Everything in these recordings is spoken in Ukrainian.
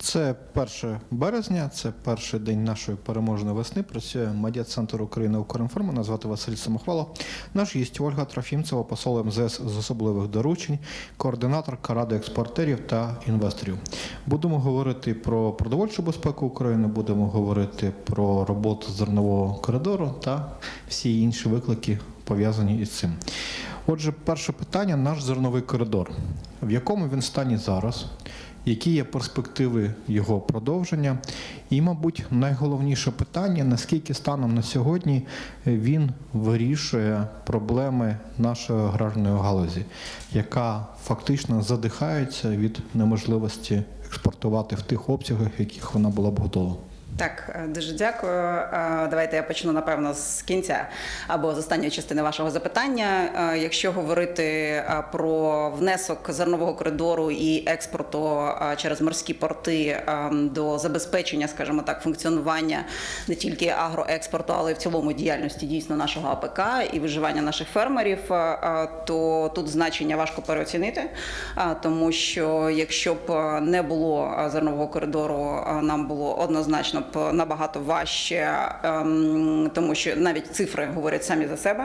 Це 1 березня, це перший день нашої переможної весни. Працює медіа-центр України «Укрінформ». Мене звати Василь Самохвало. Наш гість Ольга Трофімцева, посол МЗС з особливих доручень, координаторка Ради експортерів та інвесторів. Будемо говорити про продовольчу безпеку України, будемо говорити про роботу зернового коридору та всі інші виклики пов'язані із цим. Отже, перше питання: наш зерновий коридор. В якому він стані зараз? Які є перспективи його продовження? І, мабуть, найголовніше питання: наскільки станом на сьогодні він вирішує проблеми нашої аграрної галузі, яка фактично задихається від неможливості експортувати в тих обсягах, в яких вона була б готова. Так, е, дуже дякую. Е, Давайте я почну напевно з кінця або з останньої частини вашого запитання. Е, Якщо говорити про внесок зернового коридору і експорту через морські порти до забезпечення, скажімо так, функціонування не тільки агроекспорту, але й в цілому діяльності дійсно нашого АПК і виживання наших фермерів, то тут значення важко переоцінити, тому що якщо б не було зернового коридору, нам було однозначно набагато важче, ем, тому що навіть цифри говорять самі за себе.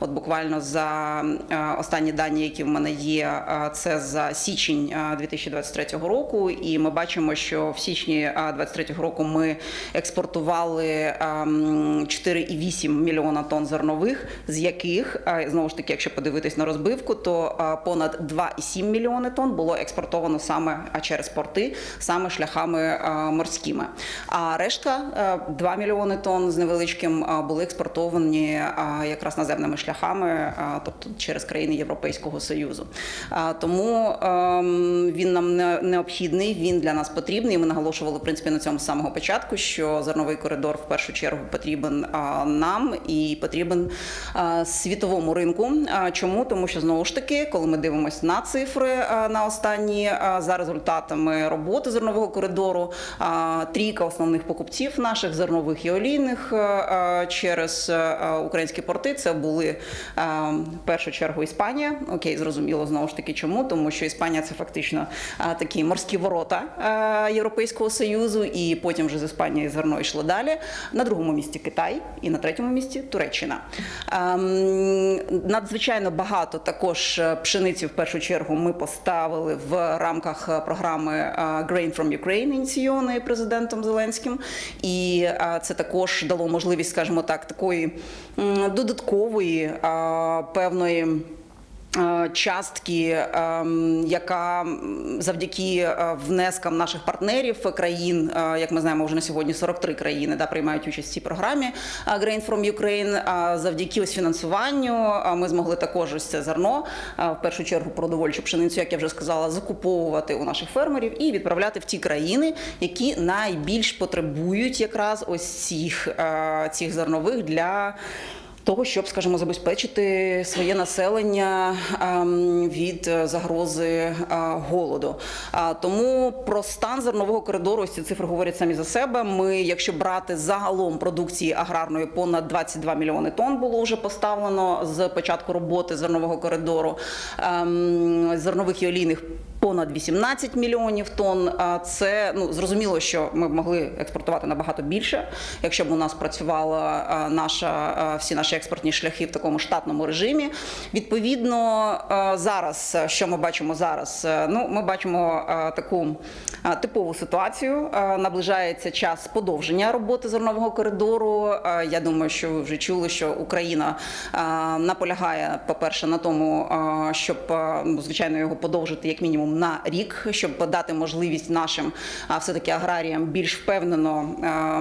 От буквально за е, останні дані, які в мене є, е, це за січень е, 2023 року, і ми бачимо, що в січні е, 2023 року ми експортували ем, 4,8 мільйона тонн зернових, з яких е, знову ж таки, якщо подивитись на розбивку, то е, понад 2,7 мільйони тонн було експортовано саме е, через порти, саме шляхами е, морськими. А решта е, 2 мільйони тонн з невеличким е, були експортовані е, якраз наземними шляхами, е, тобто через країни Європейського Союзу. Е, Тому ем, він нам не- необхідний, він для нас потрібний. Ми наголошували в принципі на цьому з самого початку, що зерновий коридор в першу чергу потрібен е, нам і потрібен е, світовому ринку. Е, Чому? Тому що знову ж таки, коли ми дивимося на цифри е, на останні е, за результатами роботи зернового коридору, е, трійка основних покупців наших зернових і олійних е, е, через е, українські порти це були в першу чергу Іспанія. Окей, зрозуміло знову ж таки, чому тому, що Іспанія це фактично такі морські ворота Європейського союзу, і потім вже з Іспанії зерно йшло далі. На другому місці Китай, і на третьому місці Туреччина. Ем, Надзвичайно багато також пшениці в першу чергу ми поставили в рамках програми Grain from Ukraine, ініційованої президентом Зеленським. І це також дало можливість, скажімо так, такої додаткової певної. Е, Частки, ем, яка завдяки е, внескам наших партнерів е, країн, як ми знаємо, вже на сьогодні 43 країни да, приймають участь в цій програмі Grain from Ukraine. Завдяки ось фінансуванню ми змогли також ось це зерно, в першу чергу продовольчу пшеницю, як я вже сказала, закуповувати у наших фермерів і відправляти в ті країни, які найбільш потребують якраз ось цих, цих зернових для. Того, щоб, скажімо, забезпечити своє населення ем, від е, загрози е, голоду. Тому про стан зернового коридору ось ці цифри говорять самі за себе. Ми, якщо брати загалом продукції аграрної, понад 22 мільйони тонн було вже поставлено з початку роботи зернового коридору, ем, зернових і олійних понад 18 мільйонів тонн. Це ну зрозуміло, що ми б могли експортувати набагато більше, якщо б у нас працювала наша всі наші експортні шляхи в такому штатному режимі. Відповідно, зараз що ми бачимо зараз? Ну, ми бачимо таку типову ситуацію. Наближається час подовження роботи зернового коридору. Я думаю, що ви вже чули, що Україна наполягає, по-перше, на тому, щоб ну, звичайно його подовжити як мінімум на рік, щоб дати можливість нашим все-таки аграріям більш впевнено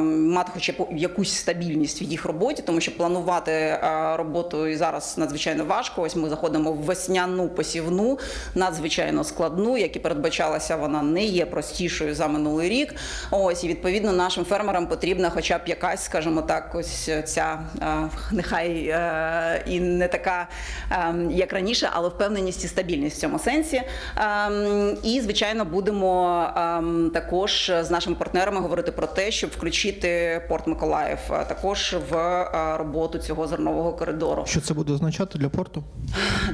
мати хоча б якусь стабільність в їх роботі, тому що планувати роботу і зараз надзвичайно важко. Ось ми заходимо в весняну посівну, надзвичайно складну, як і передбачалася, вона не є простішою за минулий рік. Ось і відповідно нашим фермерам потрібна, хоча б якась, скажімо так, ось ця нехай е, і не така, е, як раніше, але впевненість і стабільність в цьому сенсі. Ем, І звичайно будемо ем, також з нашими партнерами говорити про те, щоб включити порт Миколаїв е, також в е, роботу цього зернового коридору. Що це буде означати для порту?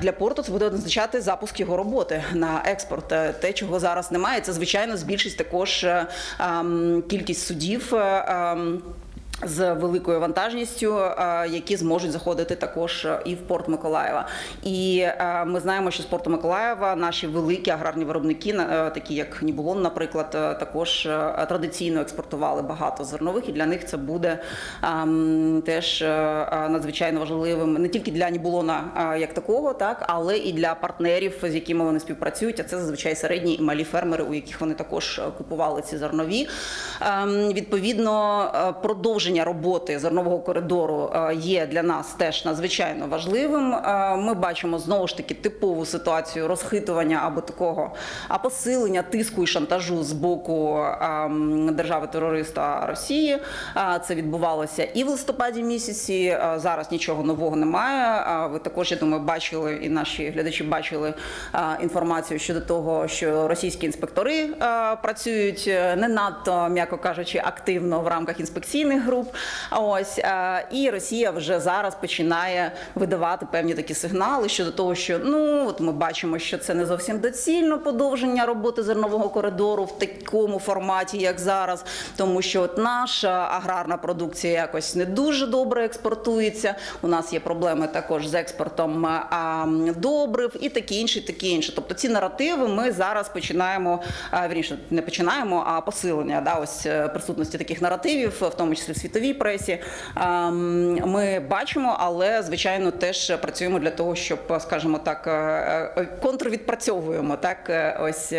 Для порту це буде означати запуск його роботи на експорт. Е, Те, чого зараз немає, це звичайно збільшить також ем, кількість судів. З великою вантажністю, е, які зможуть заходити також е, і в порт Миколаєва. І е, ми знаємо, що з порту Миколаєва наші великі аграрні виробники, такі як Нібулон, наприклад, також традиційно експортували багато зернових, і для них це буде ем, теж надзвичайно важливим не тільки для Нібулона як такого, так але і для партнерів, з якими вони співпрацюють. А це зазвичай середні і малі фермери, у яких вони також купували ці зернові. Ем, Відповідно, е, продовження роботи зернового коридору е, є для нас теж надзвичайно важливим. Е, Ми бачимо знову ж таки типову ситуацію розхитування або такого а посилення тиску і шантажу з боку ем, держави-терориста Росії. Е, Це відбувалося і в листопаді місяці. Зараз нічого нового немає. Ви також я думаю, бачили і наші глядачі бачили інформацію щодо того, що російські інспектори працюють не надто, м'яко кажучи, активно в рамках інспекційних груп. А Ось е, і Росія вже зараз починає видавати певні такі сигнали щодо того, що ну от ми бачимо, що це не зовсім доцільно подовження роботи зернового коридору в такому форматі, як зараз, тому що от наша аграрна продукція якось не дуже добре експортується. У нас є проблеми також з експортом е, добрив і такі інші, такі інші. Тобто ці наративи ми зараз починаємо а, вірніше, не починаємо, а посилення да, ось е, присутності таких наративів, в тому числі світовій пресі. Ми бачимо, але звичайно теж працюємо для того, щоб, скажімо так, е, е, контрвідпрацьовуємо так е, ось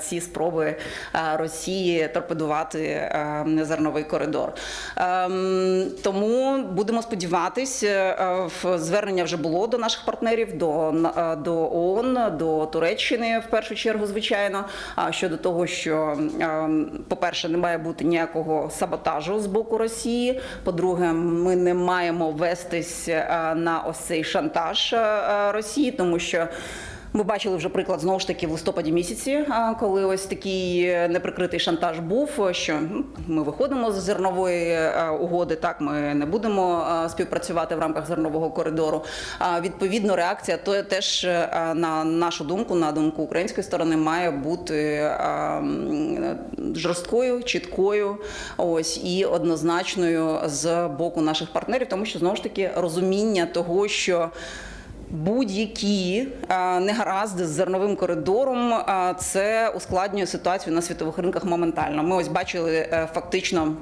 ці спроби Росії торпедувати зерновий коридор. Ем, Тому будемо сподіватись, звернення вже було до наших партнерів, до, до ООН, до Туреччини в першу чергу, звичайно, щодо того, що, ем, по-перше, не має бути ніякого саботажу з боку Росії. По-друге, ми не маємо вестись е, на ось цей шантаж е, е, Росії, тому що. Ми бачили вже приклад знову ж таки в листопаді місяці, коли ось такий е, неприкритий шантаж був, що ну, ми виходимо з зернової е, угоди. Так, ми не будемо е, співпрацювати в рамках зернового коридору. Відповідно, реакція то теж е, на нашу думку, на думку української сторони, має бути е, жорсткою, чіткою, ось і однозначною з боку наших партнерів, тому що знову ж таки розуміння того, що Будь-які е, негаразди з зерновим коридором е, це ускладнює ситуацію на світових ринках моментально. Ми ось бачили е, фактично.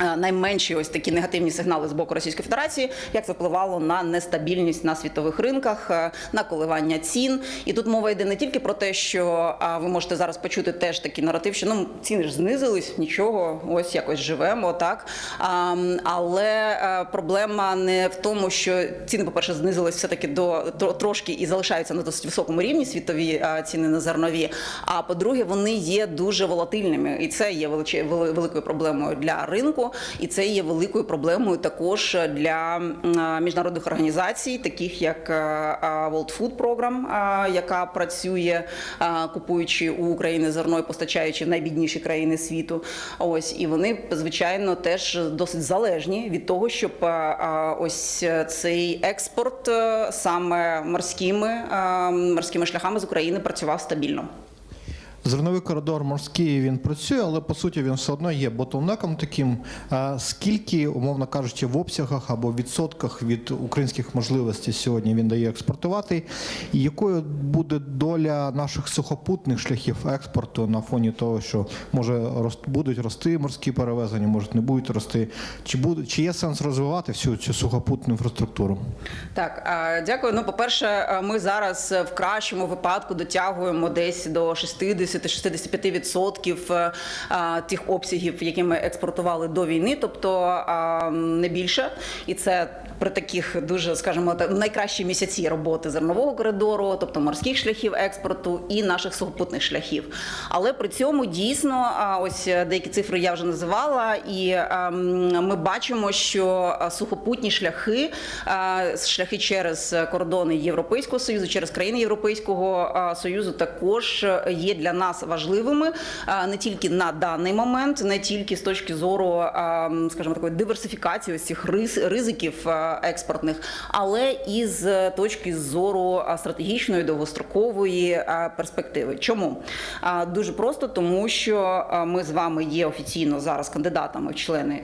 Е, Найменші ось такі негативні сигнали з боку Російської Федерації, як це впливало на нестабільність на світових ринках, е, на коливання цін. І тут мова йде не тільки про те, що ви можете зараз почути теж такий наратив, що ну ціни ж знизились, нічого, ось якось живемо, так. Але е, проблема не в тому, що ціни, по-перше, знизились все-таки до трошки і залишаються на досить високому рівні світові ціни на зернові. А по-друге, вони є дуже волатильними, і це є великою проблемою для ринку, і це є великою проблемою також для міжнародних організацій, таких як е, World Food Program, яка працює купуючи у України зерно і постачаючи в найбідніші країни світу. Ось і вони звичайно теж досить залежні від того, щоб е, е, ось цей експорт е, саме морськими морськими шляхами з України працював стабільно. Зерновий коридор морський він працює, але по суті він все одно є ботлнеком таким. Скільки, умовно кажучи, в обсягах або відсотках від українських можливостей сьогодні він дає експортувати? І якою буде доля наших сухопутних шляхів експорту на фоні того, що може будуть рости морські перевезення, може не будуть рости? Чи буде чи є сенс розвивати всю цю сухопутну інфраструктуру? Так, дякую. Ну, по-перше, ми зараз в кращому випадку дотягуємо десь до 60-65% е, тих обсягів, які ми експортували до війни, тобто не більше. І це при таких дуже, скажімо найкращі місяці роботи зернового коридору, тобто морських шляхів експорту і наших сухопутних шляхів. Але при цьому дійсно, ось е, деякі цифри я вже називала, і ем, ми бачимо, що е, сухопутні шляхи, е, шляхи через кордони Європейського союзу, через країни Європейського союзу, також є для нас важливими не тільки на даний момент, не тільки з точки зору, е, скажімо такої диверсифікації ось цих риз- ризиків експортних, але і з точки зору стратегічної довгострокової перспективи. Чому дуже просто, тому що ми з вами є офіційно зараз кандидатами в члени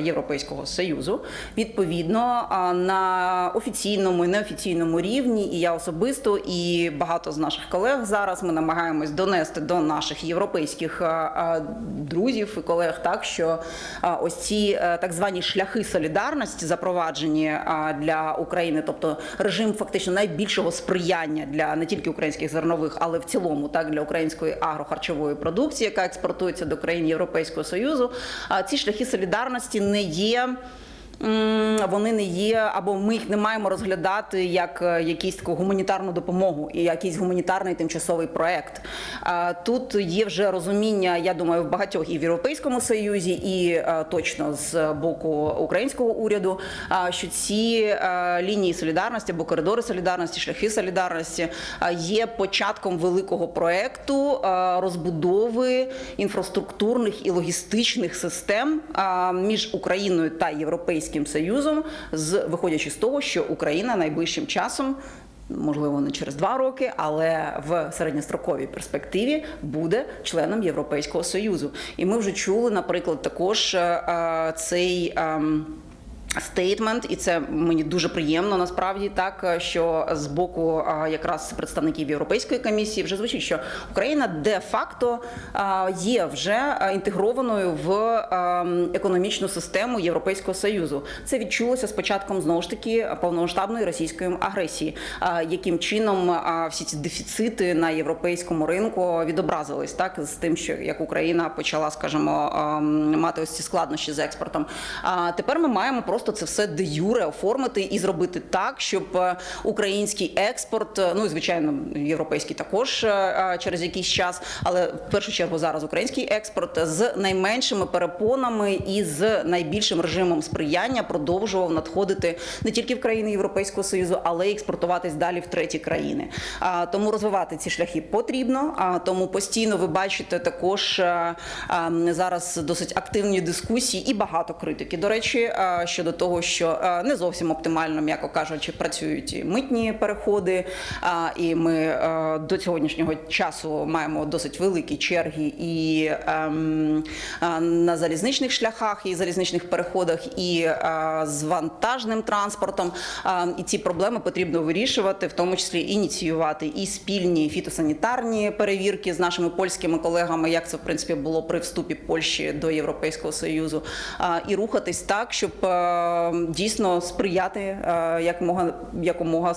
Європейського союзу. Відповідно на офіційному і неофіційному рівні, і я особисто, і багато з наших колег зараз ми намагаємось донести до наших європейських друзів і колег, так що ось ці е, так звані шляхи солідарності запроваджені а, для України, тобто режим фактично найбільшого сприяння для не тільки українських зернових, але в цілому так для української агрохарчової продукції, яка експортується до країн Європейського союзу. Ці шляхи солідарності не є. Вони не є, або ми їх не маємо розглядати як е, якісь таку гуманітарну допомогу і якийсь гуманітарний тимчасовий проект. Тут є вже розуміння, я думаю, в багатьох і в Європейському Союзі, і е, точно з боку українського уряду, що ці е, лінії солідарності або коридори солідарності, шляхи солідарності є початком великого проекту розбудови інфраструктурних і логістичних систем між Україною та Європейським Союзом, з виходячи з того, що Україна найближчим часом. Можливо, не через два роки, але в середньостроковій перспективі буде членом Європейського союзу. І ми вже чули, наприклад, також е, е, цей. Ем, Стейтмент, і це мені дуже приємно насправді так, що з боку а, якраз представників Європейської комісії вже звучить, що Україна де-факто є вже інтегрованою в економічну систему Європейського союзу. Це відчулося з знову ж таки повномасштабної російської агресії. Яким чином всі ці дефіцити на європейському ринку відобразились так з тим, що як Україна почала, скажімо, а, мати ось ці складнощі з експортом. А тепер ми маємо просто це все де юре оформити і зробити так, щоб е, український експорт, е, ну і звичайно, європейський також е, через якийсь час, але в першу чергу зараз український експорт з найменшими перепонами і з найбільшим режимом сприяння продовжував надходити не тільки в країни Європейського союзу, але й експортуватись далі в треті країни. Тому розвивати ці шляхи потрібно. Тому постійно ви бачите також зараз досить активні дискусії і багато критики. До речі, щодо того, що е, не зовсім оптимально, м'яко кажучи, працюють і митні переходи. І ми е, до сьогоднішнього часу маємо досить великі черги і ем, е, на залізничних шляхах, і залізничних переходах, і е, з вантажним транспортом. Е, І ці проблеми потрібно вирішувати, в тому числі ініціювати і спільні фітосанітарні перевірки з нашими польськими колегами, як це в принципі було при вступі Польщі до Європейського союзу, і рухатись так, щоб е, дійсно сприяти е, якомога якомога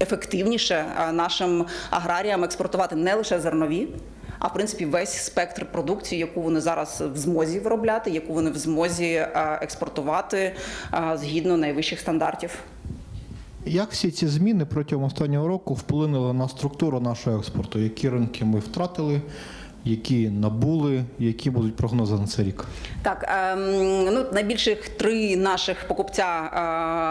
ефективніше е, нашим аграріям експортувати не лише зернові. А в принципі, весь спектр продукції, яку вони зараз в змозі виробляти, яку вони в змозі е, експортувати згідно найвищих стандартів. Як всі ці зміни протягом останнього року вплинули на структуру нашого експорту? Які ринки ми втратили, які набули, які будуть прогнози на цей рік? Так, ем, ну найбільших три наших покупця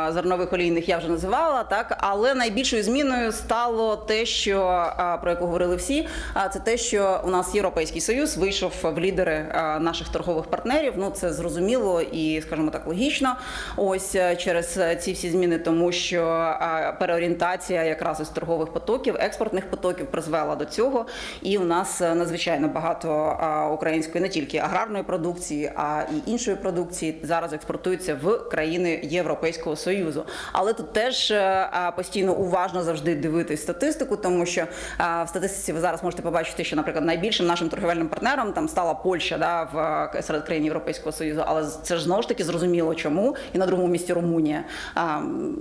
е, зернових олійних я вже називала, так але найбільшою зміною стало те, що е, про яку говорили всі, це те, що у нас європейський союз вийшов в лідери е, наших торгових партнерів. Ну це зрозуміло і, скажімо так, логічно. Ось через ці всі зміни, тому що переорієнтація якраз із торгових потоків, експортних потоків призвела до цього. І у нас надзвичайно багато е, української не тільки аграрної продукції, а і іншої продукції зараз експортується в країни Європейського союзу. Але тут теж е, постійно уважно завжди дивитись статистику, тому що в статистиці ви зараз можете побачити, що, наприклад, найбільшим нашим торговельним партнером там стала Польща да, в серед країн Європейського союзу. Але це ж знову ж таки зрозуміло, чому і на другому місці Румунія.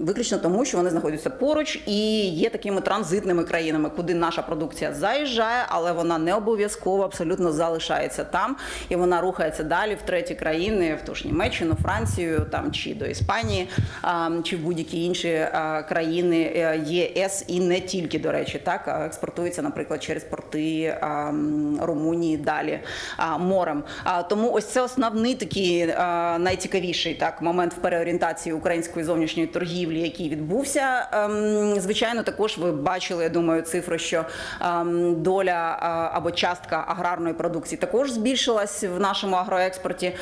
Виключно тому, що вони знаходяться поруч і є такими транзитними країнами, куди наша продукція заїжджає, але вона не обов'язково принципово абсолютно залишається там, і вона рухається далі в треті країни, в ту ж Німеччину, Францію, там чи до Іспанії, чи в будь-які інші країни е, ЄС і не тільки до речі, так експортується, наприклад, через порти а, Румунії далі морем. Тому ось це основний такий найцікавіший так момент в переорієнтації української зовнішньої торгівлі, який відбувся. Звичайно, також ви бачили, я думаю, цифру, що доля або частка аграрної продукції також збільшилась в нашому агроекспорті.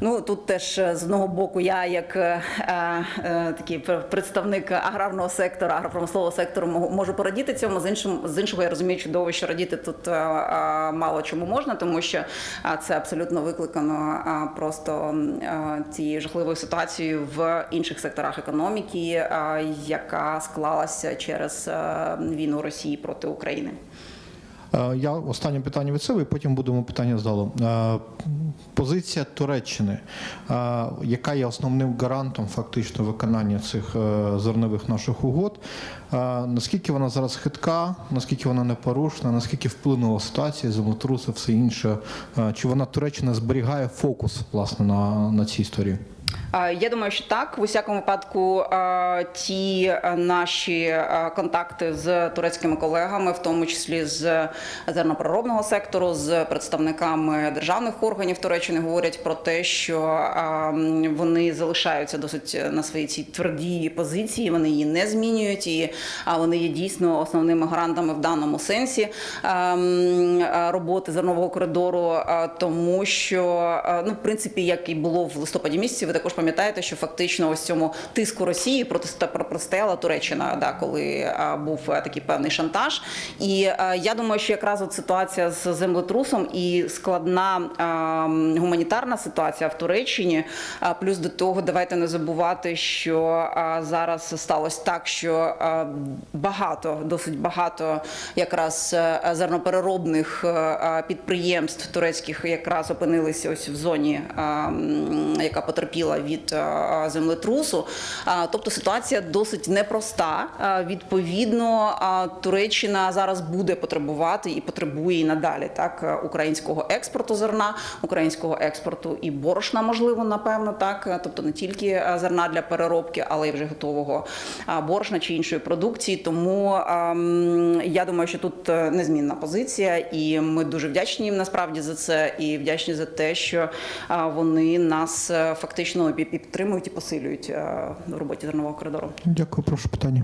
Ну тут теж е, з одного боку, я як е, е, такий пр- представник аграрного сектора, агропромислового сектору мо- можу порадіти цьому. З іншим з іншого я розумію чудово, що радіти тут е, е, мало чому можна, тому що е, це абсолютно викликано просто цією жахливою ситуацією в інших секторах економіки, яка склалася через війну Росії проти України. Е, Я останнє питання від себе, і потім будемо питання здало. Е, Позиція Туреччини, е, яка є основним гарантом фактично виконання цих зернових наших угод. Наскільки вона зараз хитка, наскільки вона непорушна, наскільки вплинула ситуація, землетруси, все інше? Чи вона Туреччина зберігає фокус власне на, на цій історії? Я думаю, що так. В усякому випадку ті наші контакти з турецькими колегами, в тому числі з зернопроробного сектору, з представниками державних органів Туреччини, говорять про те, що вони залишаються досить на своїй цій твердій позиції. Вони її не змінюють, і вони є дійсно основними гарантами в даному сенсі роботи зернового коридору, тому що ну, в принципі, як і було в листопаді місяці, ви також пам'ятаєте, що фактично ось цьому тиску Росії протистояла Туреччина, да, коли був е, такий певний шантаж. І е, я думаю, що якраз от ситуація з землетрусом і складна гуманітарна ситуація в Туреччині. а Плюс до того, давайте не забувати, що зараз сталося так, що багато, досить багато якраз е, зернопереробних підприємств турецьких якраз опинилися ось в зоні, яка потерпіла від е, землетрусу. Тобто ситуація досить непроста. Відповідно, Туреччина зараз буде потребувати і потребує і надалі так українського експорту зерна, українського експорту і борошна, можливо, напевно, так. Тобто не тільки е, зерна для переробки, але й вже готового борошна чи іншої продукції. Тому я думаю, що тут е, незмінна позиція, і ми дуже вдячні їм насправді за це, і вдячні за те, що вони нас фактично пі- підтримують і посилюють е, в роботі зернового коридору. Дякую, прошу питання.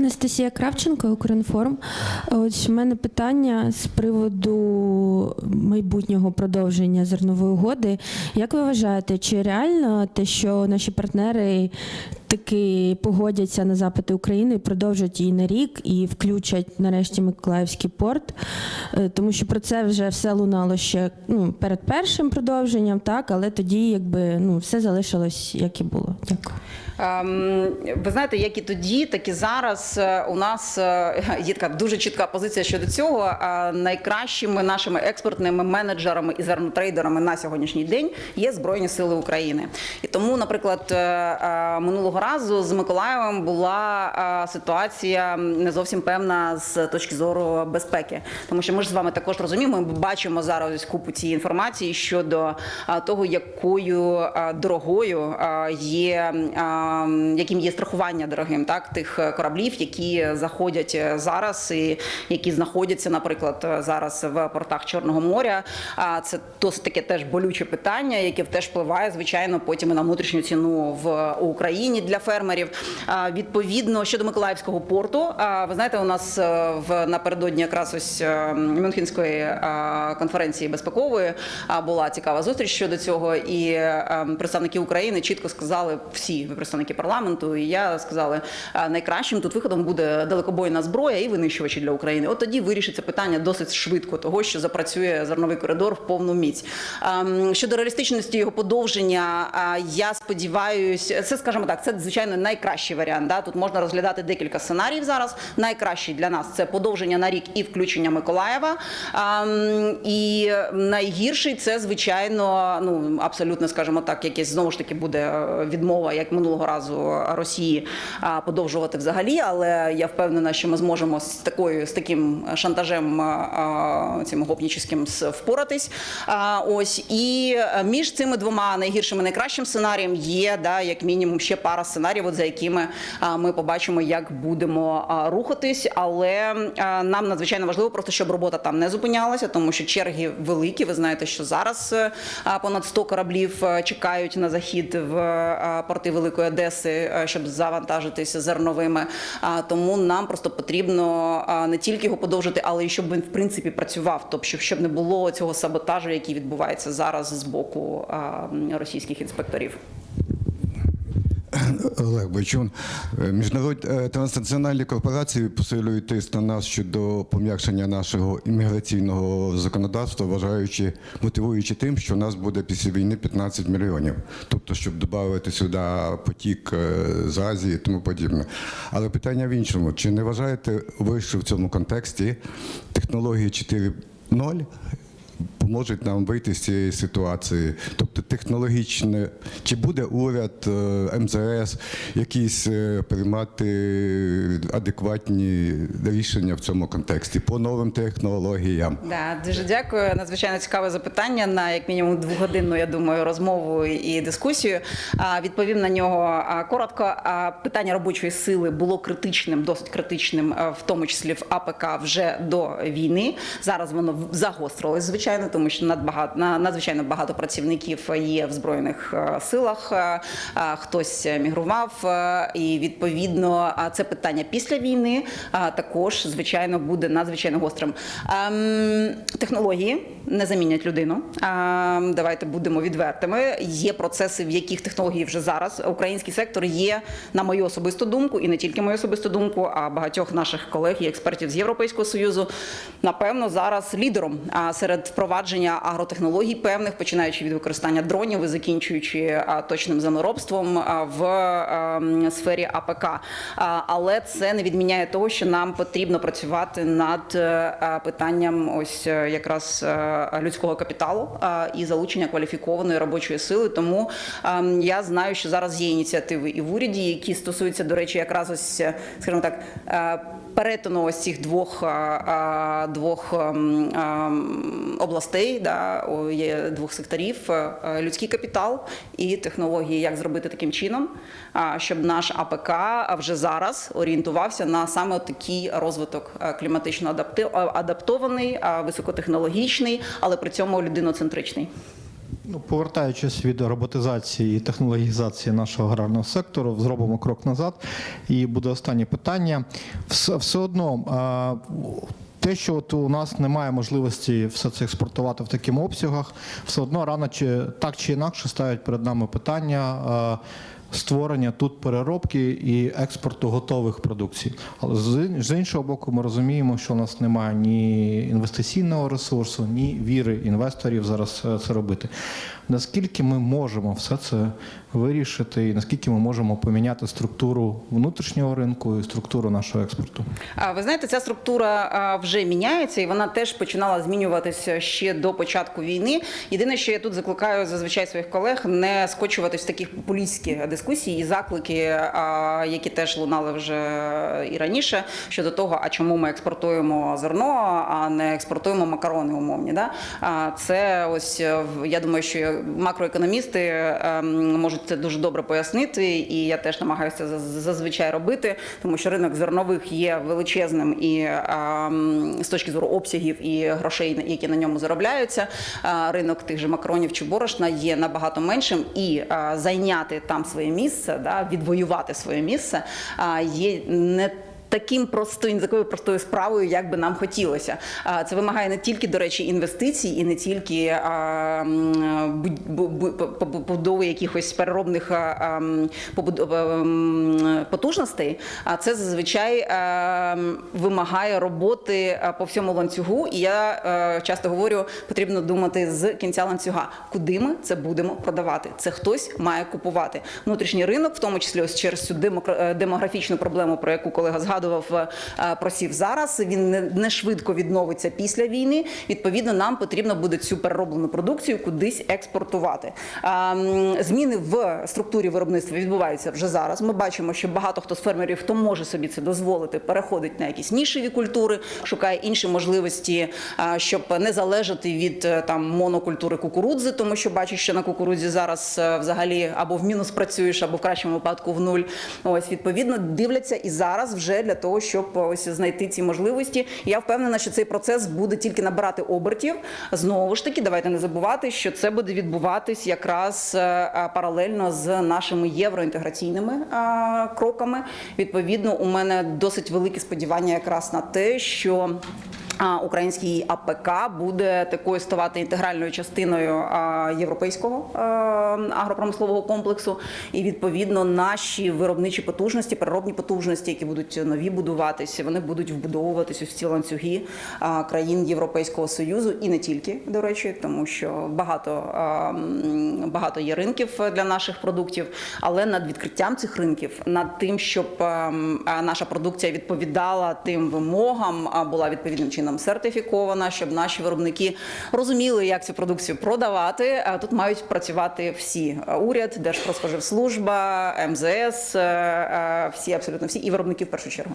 Анастасія Кравченко, Укрінформ. Ось у мене питання з приводу майбутнього продовження зернової угоди. Як ви вважаєте, чи реально те, що наші партнери таки погодяться на запити України, продовжать її на рік і включать нарешті Миколаївський порт? Е, Тому що про це вже все лунало ще ну, перед першим продовженням, так, але тоді якби ну, все залишилось як і було. Дякую. Ем, Ви знаєте, як і тоді, так і зараз е, у нас е, є така дуже чітка позиція щодо цього. А Найкращими нашими експортними менеджерами і зернотрейдерами на сьогоднішній день є Збройні Сили України. І тому, наприклад, е, е, минулого разу з Миколаєвом була е, ситуація не зовсім певна з точки зору безпеки, тому що ми ж з вами також розуміємо, ми бачимо зараз купу цієї інформації щодо е, того, якою е, дорогою е, є, е, яким є страхування дорогим, так тих е, кораблів, які заходять е, зараз, і які знаходяться, наприклад, е, зараз в портах Чорного моря. А це досить таке теж болюче питання, яке теж впливає, звичайно, потім і на внутрішню ціну в Україні для фермерів. Відповідно щодо Миколаївського порту, ви знаєте, у нас в напередодні якраз ось Мюнхенської конференції безпекової була цікава зустріч щодо цього, і е, представники України чітко сказали всі представники парламенту, і я сказали, найкращим тут виходом буде далекобойна зброя і винищувачі для України. От тоді вирішиться питання досить швидко того, що запрацює зерновий коридор в повну міць. Ем, Щодо реалістичності його подовження, я сподіваюся, це скажімо так, це звичайно найкращий варіант. Да? Тут можна розглядати декілька сценаріїв зараз. Найкращий для нас це подовження на рік і включення Миколаєва. І найгірший це звичайно, ну абсолютно скажімо так, якесь знову ж таки буде е, відмова, як минулого разу Росії подовжувати взагалі. Але я впевнена, що ми зможемо з такою з таким шантажем цим гопнічським впоратись. Ось і е, між цими двома найгіршим і найкращим сценарієм є да, як мінімум ще пара сценаріїв, от за якими ми побачимо, як будемо рухатись. Але нам надзвичайно важливо просто, щоб робота там не зупинялася, тому що черги великі. Ви знаєте, що зараз е, понад 100 кораблів е, чекають на захід в порти Великої Одеси, е, щоб завантажитися зерновими. Тому нам просто потрібно не тільки його подовжити, але й щоб він в принципі працював, тобто щоб не було цього саботажу, який відбувається зараз з боку російських інспекторів. Олег Бойчун. Е, Міжнародні е, транснаціональні корпорації посилюють тиск на нас щодо пом'якшення нашого імміграційного законодавства, вважаючи, мотивуючи тим, що у нас буде після війни 15 мільйонів. Тобто, щоб додати сюди потік е, з Азії і тому подібне. Але питання в іншому: чи не вважаєте ви, що в цьому контексті технології 4.0 поможуть нам вийти з цієї ситуації. Тобто технологічне, чи буде уряд, е, МЗС якісь е, приймати адекватні рішення в цьому контексті по новим технологіям? Да, дуже дякую. Надзвичайно цікаве запитання на як мінімум двогодинну, я думаю, розмову і дискусію. Відповім на нього коротко. Питання робочої сили було критичним, досить критичним, в тому числі в АПК вже до війни. Зараз воно загострилось, звичайно, тому що надбагато надзвичайно багато працівників є в збройних е, силах. е, Хтось мігрував, е, і відповідно це питання після війни також звичайно буде надзвичайно гострим. Ем, Технології не замінять людину. Ем, Давайте будемо відвертими. Є процеси, в яких технології вже зараз. Український сектор є, на мою особисту думку, і не тільки мою особисту думку, а багатьох наших колег і експертів з Європейського союзу. Напевно, зараз лідером серед впровадження агротехнологій певних, починаючи від використання дронів і закінчуючи точним землеробством в ем, сфері АПК. Але це не відміняє того, що нам потрібно працювати над е, питанням ось е, якраз е, людського капіталу і залучення кваліфікованої робочої сили. Тому ем, я знаю, що зараз є ініціативи і в уряді, які стосуються, до речі, якраз ось, скажімо так. Перетину ось цих двох, двох ем, ем, областей, да, є двох секторів: е, е, людський капітал і технології, як зробити таким чином, щоб наш АПК вже зараз орієнтувався на саме такий розвиток е, кліматично адаптований, високотехнологічний, але при цьому людиноцентричний. Ну, повертаючись від роботизації і технологізації нашого аграрного сектору, зробимо крок назад. І буде останнє питання. Все, одно. Те, що от у нас немає можливості все це експортувати в таких обсягах, все одно рано чи так чи інакше ставить перед нами питання створення тут переробки і експорту готових продукцій. Але з, іншого боку, ми розуміємо, що у нас немає ні інвестиційного ресурсу, ні віри інвесторів зараз е, це робити. Наскільки ми можемо все це вирішити, і наскільки ми можемо поміняти структуру внутрішнього ринку і структуру нашого експорту? А ви знаєте, ця структура вже міняється, і вона теж починала змінюватися ще до початку війни. Єдине, що я тут закликаю зазвичай своїх колег не скочуватись в такі популістські дискусії і заклики, які теж лунали вже і раніше щодо того, а чому ми експортуємо зерно, а не експортуємо макарони умовні. Да? Це ось я думаю, що макроекономісти ем, можуть це дуже добре пояснити, і я теж намагаюся за- зазвичай робити, тому що ринок зернових є величезним і з точки зору обсягів і грошей, які на ньому заробляються. Ринок тих же макаронів чи борошна є набагато меншим, і зайняти там своє місце, да, відвоювати своє місце є не таким простим, такою простою справою, як би нам хотілося. Це вимагає не тільки, до речі, інвестицій і не тільки побудови якихось переробних потужностей, а це зазвичай вимагає роботи по всьому ланцюгу. І я часто говорю, потрібно думати з кінця ланцюга, куди ми це будемо продавати. Це хтось має купувати. Внутрішній ринок, в тому числі ось через цю е, демографічну проблему, про яку колега згадував, е, просів зараз. Він не, швидко відновиться після війни. Відповідно, нам потрібно буде цю перероблену продукцію кудись експортувати. Зміни в структурі виробництва відбуваються вже зараз. Ми бачимо, що багато хто з фермерів, хто може собі це дозволити, переходить на якісь нішеві культури, шукає інші можливості, щоб не залежати від е, там монокультури кукурудзи, тому що бачиш, що на кукурудзі зараз е, взагалі або в мінус працюєш, або в кращому випадку в нуль. Ось відповідно дивляться і зараз вже для того, щоб ось знайти ці можливості. Я впевнена, що цей процес буде тільки набирати обертів. Знову ж таки, давайте не забувати, що це буде відбуватись якраз е, е, паралельно з нашими євроінтеграційними е, кроками. Відповідно, у мене досить великі сподівання якраз на те, що. Український АПК буде такою ставати інтегральною частиною європейського агропромислового комплексу, і відповідно наші виробничі потужності, переробні потужності, які будуть нові будуватися, вони будуть вбудовуватися в ці ланцюги країн Європейського союзу. І не тільки до речі, тому що багато, багато є ринків для наших продуктів, але над відкриттям цих ринків, над тим, щоб ем, наша продукція відповідала тим вимогам, була відповідним чином сертифікована, щоб наші виробники розуміли, як цю продукцію продавати. А Тут мають працювати всі Е, уряд, Держпродспоживслужба, МЗС, е, е, всі абсолютно всі і виробники в першу чергу.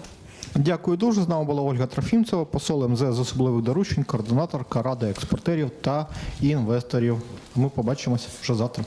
Дякую дуже. З нами була Ольга Трофімцева, посол МЗ з особливих доручень, координаторка Ради експортерів та інвесторів. Ми побачимось вже завтра.